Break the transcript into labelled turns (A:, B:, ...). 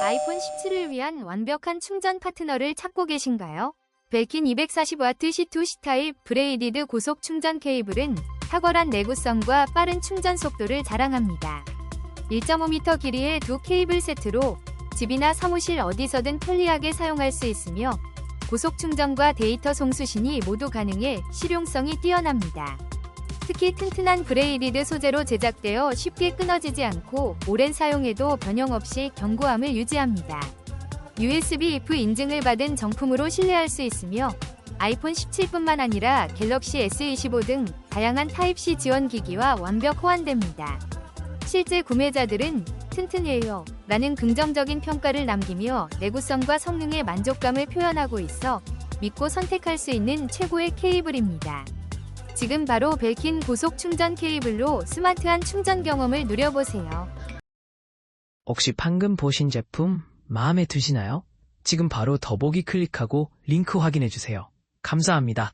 A: 아이폰 17을 위한 완벽한 충전 파트너를 찾고 계신가요? 벨킨 240W C2 C타입 브레이디드 고속 충전 케이블은 탁월한 내구성과 빠른 충전 속도를 자랑합니다. 1.5m 길이의 두 케이블 세트로 집이나 사무실 어디서든 편리하게 사용할 수 있으며 고속 충전과 데이터 송수신이 모두 가능해 실용성이 뛰어납니다. 특히 튼튼한 브레이디드 소재로 제작되어 쉽게 끊어지지 않고 오랜 사용에도 변형 없이 견고함을 유지합니다. USB-F 인증을 받은 정품으로 신뢰할 수 있으며 아이폰 17뿐만 아니라 갤럭시 S25 등 다양한 타입C 지원 기기와 완벽 호환됩니다. 실제 구매자들은 튼튼해요 라는 긍정적인 평가를 남기며 내구성과 성능의 만족감을 표현하고 있어 믿고 선택할 수 있는 최고의 케이블입니다. 지금 바로 벨킨 고속 충전 케이블로 스마트한 충전 경험을 누려보세요.
B: 혹시 방금 보신 제품 마음에 드시나요? 지금 바로 더보기 클릭하고 링크 확인해주세요. 감사합니다.